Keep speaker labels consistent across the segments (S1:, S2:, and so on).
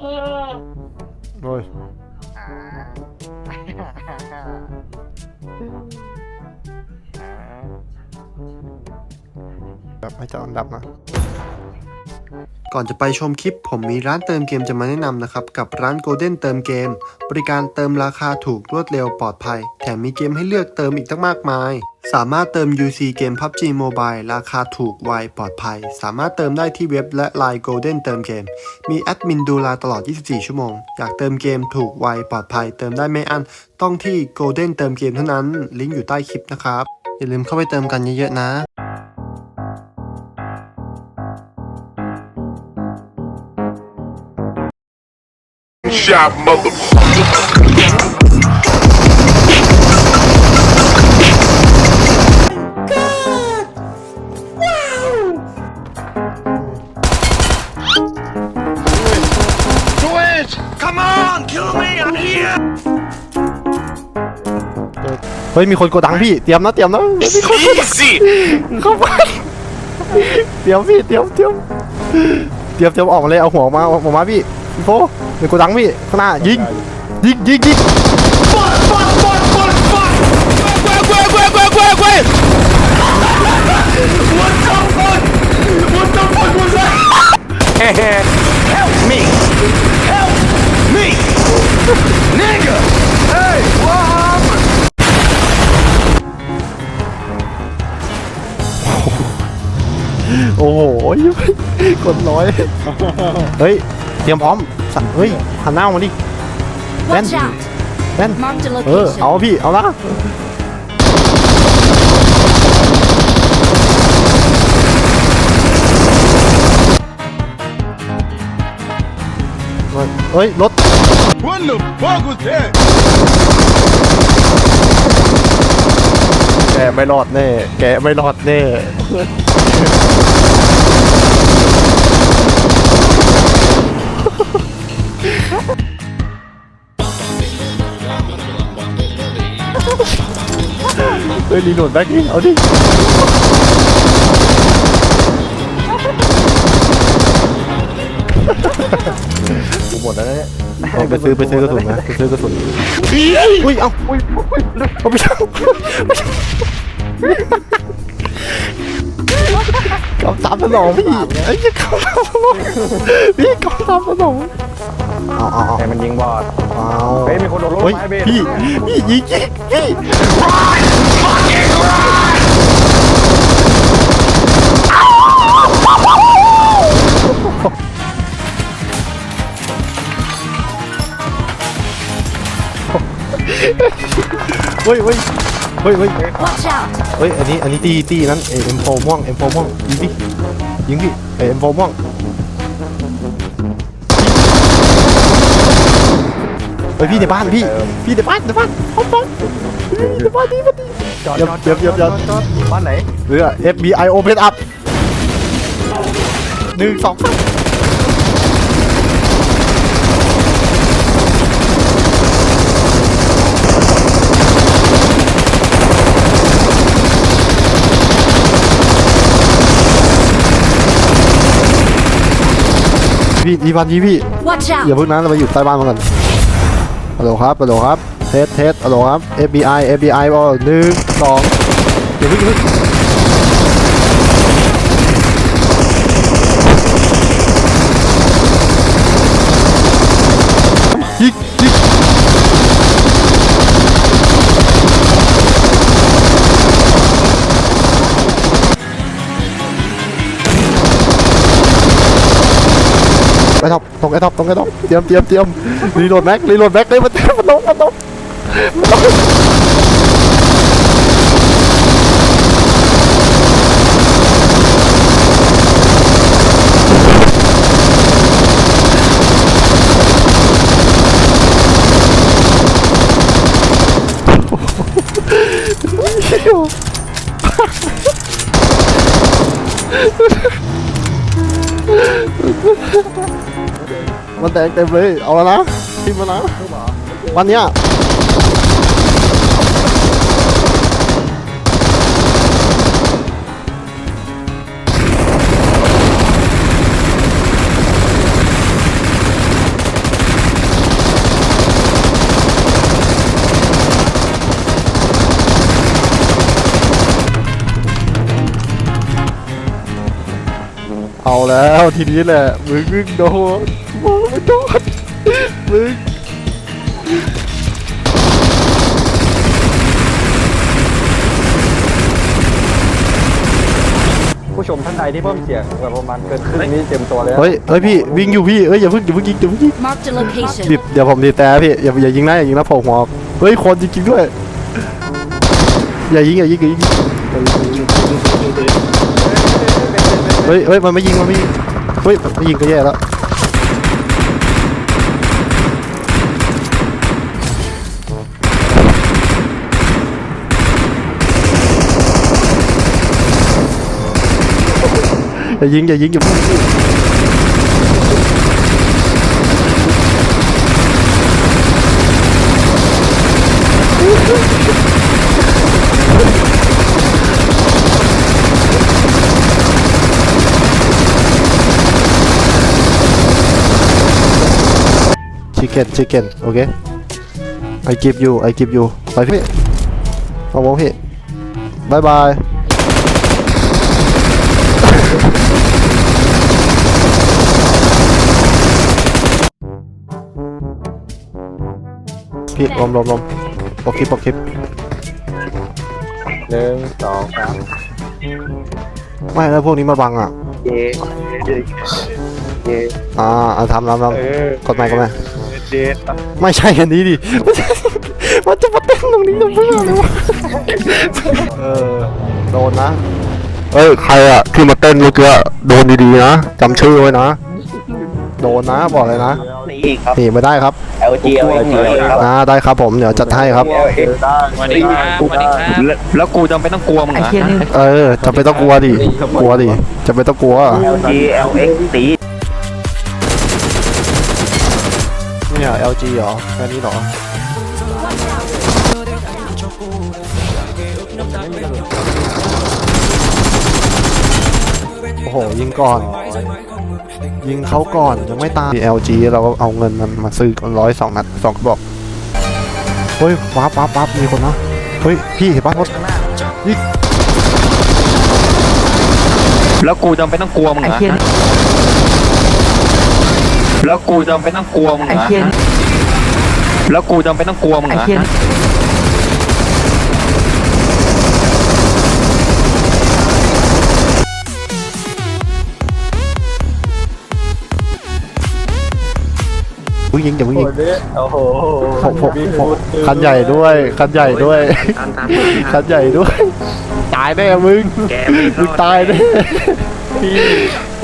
S1: โอ้ยแบบไม่จะอันดับนะก่อนจะไปชมคลิป ผมมีร้านเติมเกมจะมาแนะนำนะครับ กับร้าน Golden เติมเกม บริการเติมราคาถูกรวดเร็วปลอดภัย แถมมีเกมให้เลือกเติมอีกตั้งมากมาย สามารถเติม UC เกม PUBG Mobile ราคาถูกไวปลอดภัย สามารถเติมได้ที่เว็บและ Line Golden เติมเกม มีแอดมินดูแลตลอด 24 ชั่วโมง อยากเติมเกมถูกไวปลอดภัย เติมได้ไม่อั้นต้องที่ Golden เติมเกมเท่านั้น ลิงก์อยู่ใต้คลิปนะครับ อย่าลืมเข้าไปเติมกันเยอะๆนะ
S2: Shot motherfucker.
S1: เฮ้ยมีคนกดดังพี่เตรียมนะเตรียมนะมีคนกดดัง
S2: Easy.
S1: เข้าไปเตรียมพี่เตรียมเตรียมเตรียมเตรียมออกมาเลยเอาหัวออกมาออกมาพี่พี่โฟเดี๋ยวกดดังพี่ข้างหน้ายิงยิงยิงยิง
S2: Help
S1: อ้โหกดร้อยเฮ้ยเตรียมพร้อมสั่นเฮ้ยหันหน้ามาดิ
S3: Watch out!
S1: แว่น
S3: Marked a
S1: เออ
S3: location.
S1: เอาพี่เอาละเฮ้ยรถ
S2: What the fuck was that?
S1: แกไม่รอดแน่ แกไม่รอดแน่ ฮ้ยรีโหลดแบ็คนี่เอาดิ
S4: กูหมดแล้วเนี่ย
S1: เอาไปซื้อไปซื้อกระสุนนะไปซื้อกระสุนอุ้ยเอ้าอุ้ยเอาไปเช่ากำตามสนองพี่ไอ้ยี่กำตามสนองพี่กำตามสนอง เอาเอาเอา
S4: ให้มันยิงบอด
S1: เอา
S4: เฮ้ยมีคนโดดรถ
S1: เฮ้ย
S4: ไฟเบร
S1: พี่พี่ยิงยิงพี่เฮ้ยเฮ้ยเฮ้ยเฮ้ย
S3: Watch out!
S1: เฮ้ย อันนี้ อันนี้ตีตีนั้นเอ็มโฟม่วงเอ็มโฟม่วงยิงดิยิงดิเอ็มโฟม่วง เฮ้ยพี่ในบ้านพี่ พี่ในบ้านในบ้านเข้าบ้านในบ้านนี่มันดี
S4: จอดจอด
S1: เดี๋ยวเดี๋ยว
S4: จอดบ้านไหน
S1: เรือ FBI Open Up หนึ่งสองสามพี่ดีวันดีพี่อย่าเพิ่งนั้นเราไปอยู่ใต้บ้านมากัน ฮัลโหลครับฮัลโหลครับ เทสเทสฮัลโหลครับ FBI FBI บอหนึ่งสองเดี๋ยวพี่ยิง ไอ้ท็อปตรงไอ้ท็อปตรงไอ้ท็อปเตรียมเตรียมเตรียมรีโหลดแม็กรีโหลดแม็กเลยมันมันต้องมันต้องมันต้อง มันแตกเต็มเลย เอาแล้วนะทิมมานะวันเนี้ย เอาแล้วทีนี้แหละมึงมึงโดนมึงไม่โดนมึง
S4: ผู้ชมท่านใดที่เพิ่มเสียงแบบประมาณเกินครึ่งนี้เต็มตัวแล้ว
S1: เฮ้ยเฮ้ยพี่วิ่งอยู่พี่เอ้ยอย่าเพิ่งอย่าเพิ่งยิงอย่าเพิ่งยิง
S5: Marked a location.
S1: ดิบเดี๋ยวผมดีแต่พี่อย่าอย่ายิงนะอย่ายิงนะผมหัวเฮ้ยคนจริงๆด้วยอย่ายิงอย่ายิงอย่ายิง เฮ้ยเฮ้ยมันไม่ยิงมันไม่ยิงเฮ้ยไม่ยิงก็แย่แล้วอย่ายิงอย่ายิงอย่าพิ่ง chicken chicken โอเค I give you I give you ไปพี่เอาวงพี่บายบายพี่ลมลมลมปกคลิปปกคลิป
S4: หนึ่งสองสาม
S1: ไม่แล้วพวกนี้มาบังอะ
S4: เย่เย่
S1: อ่าอ่าทำทำท
S4: เออำ
S1: กดไหมกดไหม
S4: เจ็ด
S1: ไม่ใช่อันนี้ดิ มันจะมาเต้นตรงนี้ทำไมเลยวะเออโดนนะเอ้ยใครอะที่มาเต้นเมื่อกี้โดนดีๆนะจำชื่อไว้นะ โดนนะบอกเลยนะ
S2: นี่ครับ
S1: หนีไม่ได้ครับ
S2: LG LG ครับ
S1: อ่าได้ครับผมเดี๋ยวจัดให้ครับ
S4: เอลเอ็กซ์ได้
S6: สวัสดีครับสวัสดีครับ
S2: แล้วแล้วกูจำเป็นต้องกลัวมึงเหรอ
S1: เออจะไปต้องกลัวดิกลัวดิจะไปต้องกลัว
S2: LG LX สี
S1: เนี่ย LG เหรอแค่นี้เหรอโอ้โห ยิงก่อน ยิงเขาก่อนยังไม่ตาย LG เราก็เอาเงินมันมาซื้อร้อยสองนัดสองกระบอก เฮ้ยว้าบว้าบว้าบมีคนนะเฮ้ย พี่เห็นปะรถนี่
S2: แล้วกูจำเป็นต้องกลัวมึงเหรอ แล้วกูจำเป็นต้องกลัวมึงเหรอแล้วกูจำเป็นต้องกลัวมึงเหรอ
S1: เพิ่งยิงอย่าเพิ่งยิง
S4: โอ้โห
S1: ผมผมผมคันใหญ่ด้วย คันใหญ่ด้วยคันใหญ่ด้วย ตายแน่มึงมึงตายแน่
S4: พี่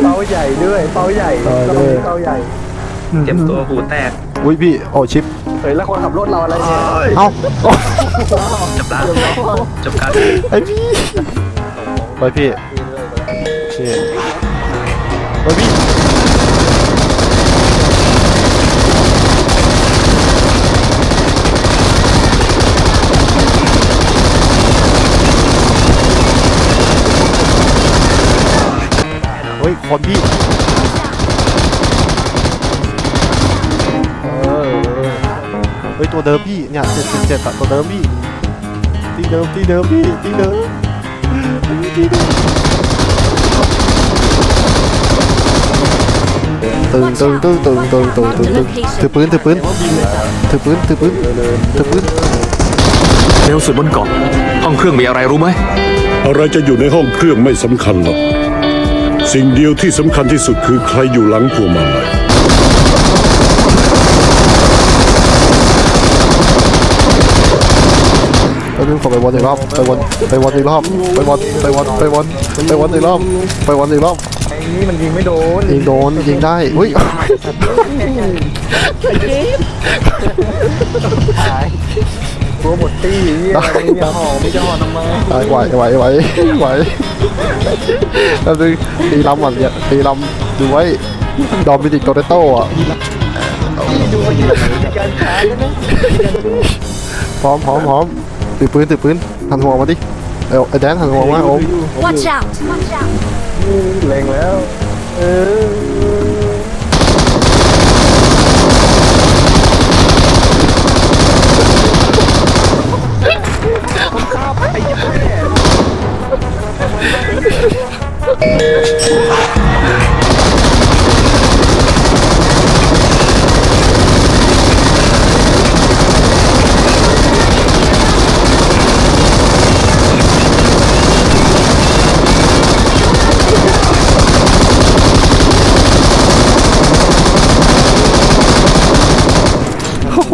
S4: เป้าใหญ่ด้วยเป้าใหญ่
S1: เออ
S4: เรา
S1: ด้วย
S4: มีเป้าใหญ่
S2: เจ็บตัวหูแตก
S1: อุ้ยพี่โอ้ชิป
S4: เฮ้ยแล้วคนขับรถเราอะไรเนี่ย
S1: เอ้าโอ้
S2: จบละจบการ
S1: ไอพี่ไปพี่พี่ไปพี่เฮ้ยคนพี่ ฮ้ยตัวเดิมพี่เนี่ยเจ็ดเจ็ดเจ็ดตัวเดิมพี่ที่เดิมที่เดิมพี่ที่เดิมที่เดิมตึงตึงตึงตึงตึงตึงตึงตึงถือปืนถือปืนถือปืนถือปืนถือปืน
S7: เร็วสุดบนเกาะห้องเครื่องมีอะไรรู้ไหม
S8: อะไรจะอยู่ในห้องเครื่องไม่สำคัญหรอกสิ่งเดียวที่สำคัญที่สุดคือใครอยู่หลังพวงมาลัย
S1: ไป นึงขอไปวนอีกรอบไปวนไปวนอีกรอบไปวนไปวนไปวนไปวนอีกรอบไปวนอีกรอบ
S4: ไอ้นี่มันยิงไม่โดน
S1: ยิงโดนยิงได้อุ้ย
S4: ตัวหมดตี้เนี่ยอะไรเนี่ยห่อไม่จะห่อทำไม
S1: ตายไหวไหวไหวไหวแล้วนึงตีลำก่อนเนี่ยตีลำดูไว้ดอมบิดิกโตเรโต้อะ
S4: ดูมันการช้าแล้วนะ
S1: พร้อมพร้อมพร้อม ถือปืนถือปืนหันหัวมาดิเอวไอ้แดนหันหัวมาโอ้
S5: Watch out! Watch out!
S4: เล็งแล้ว เออ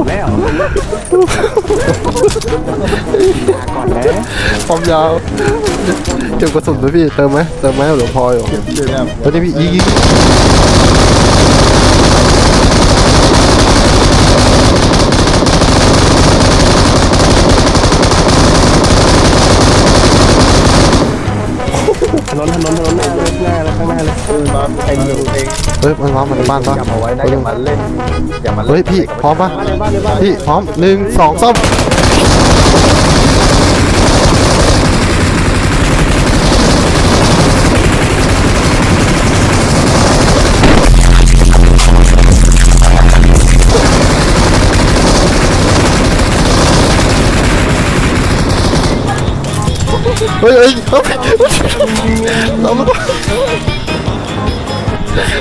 S4: แล้วก่อนแล้ว
S1: ความยาวเก็บกระสุนด้วยพี่เติมไหมเติมไหมหรือพออยู่เฮ้ยนี่พี่ยิงยิงเฮ้ยมันมามันในบ้านปะ
S4: อย่ามาไว้นะอย่ามาเล่นอย่ามาเล่น
S1: เฮ้ยพี่พร้อมปะพี่พร้อมหนึ่งสองสามเฮ้ยเฮ้ยเฮ้ยเอามา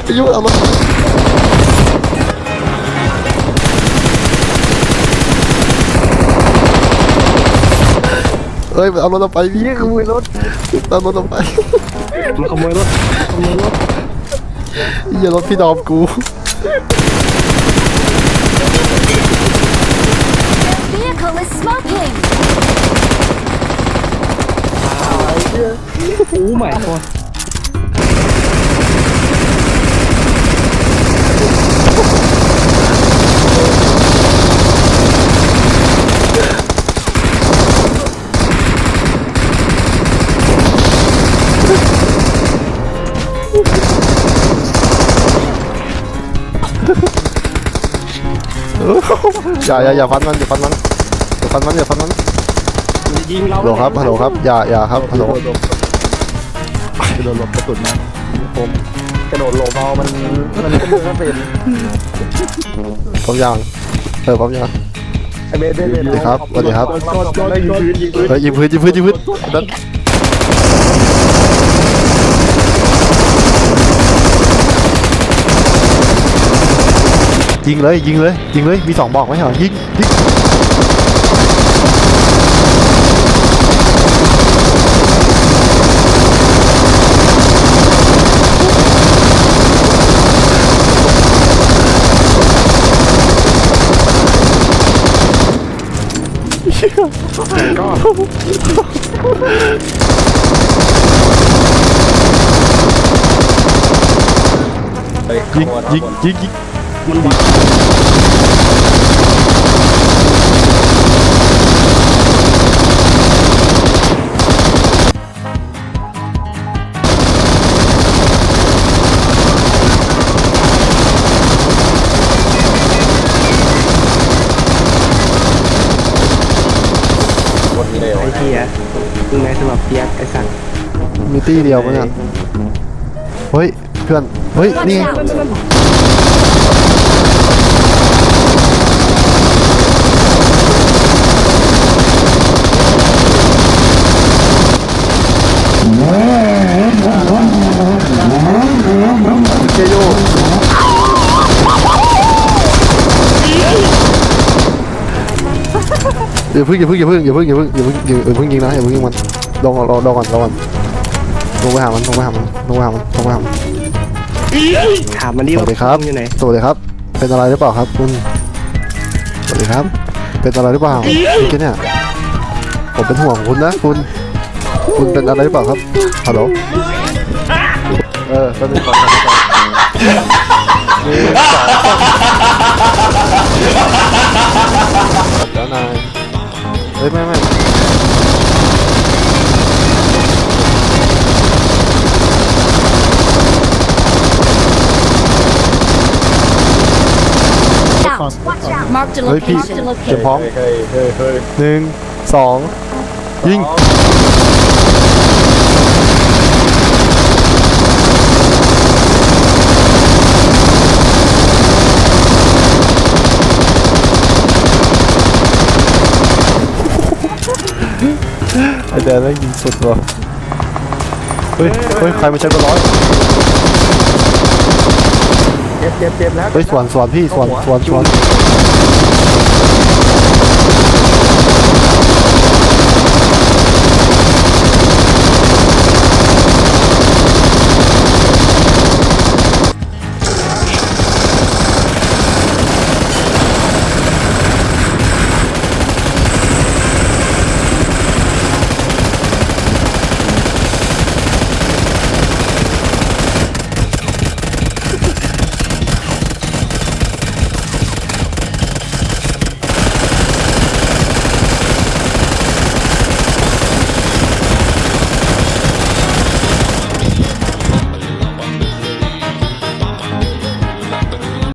S1: ไปยุ่งเอามาเอ้ยเอารถเราไปพี่ขโมยรถเอารถเราไป
S4: มาขโมยรถขโมยรถ
S1: อย่ารถพี่ดอมกู
S5: Vehicle is smoking.
S4: โอ้ไม่ก่อน
S1: อย่าอย่าอย่าฟันมันอย่าฟันมันอย่าฟันมันอย่าฟันมัน
S4: ยิงเรา
S1: ฮัลโหลครับฮัลโหลครับอย่าอย่าครับฮัลโหล
S4: กระโดดหลบกระสุนนะผมกระโดดหลบเอามันมันก็มือก็เป็น
S1: พร้อมยังเออพร้อมยัง
S4: ไอเบสเบสเบส
S1: สวัสดีครับสวัสดีครับ
S4: ได้ยิงปืนยิงปืน
S1: เฮ้ยยิงพื้นยิงพื้นยิงพื้น ยิงเลยยิงเลยยิงเลยมีสองบอกไหมเหรอยิงยิงยิงยิงยิงยิง มีตี้เดียวมั้งเนี่ยเฮ้ยเพื่อน เฮ้ย
S5: Watch
S1: นี่
S5: out.
S1: เจโยอย่าเพึ่งอย่าเพึ่งอย่าเพึ่งอย่าเพึ่งอย่าเพึ่งอย่าเพึ่งอย่าเพึ่งยิงนะอย่าเพึ่งยิงมันลงก่อนรอรอก่อนรอก่อนลงไปหามันลงไปหามันลงไปหามันลงไปหามัน
S4: ถามมันดิ
S1: สวัสดีครับ
S4: อยู่ไหน
S1: สวัสดีครับ เป็นอะไรหรือเปล่าครับคุณสวัสดีครับ เป็นอะไรหรือเปล่าคุณแค่เนี่ยผมเป็นห่วงคุณนะคุณ คุณเป็นอะไรหรือเปล่าครับ ฮัลโหล เออแป๊บนึงก่อนนึงก่อนหนึ่งสองสามแล้วนายเฮ้ยไม่ไม่เฮ้ยพี่เตรียมพร้อมหนึ่งสองยิง ไอแดนแม่งยิงสุดว่ะเฮ้ยเฮ้ยใครมาใช้กระร้อย
S4: เจ็บเจ็บเจ็บแล้ว
S1: เฮ้ยสวนสวนพี่สวนสวนสวน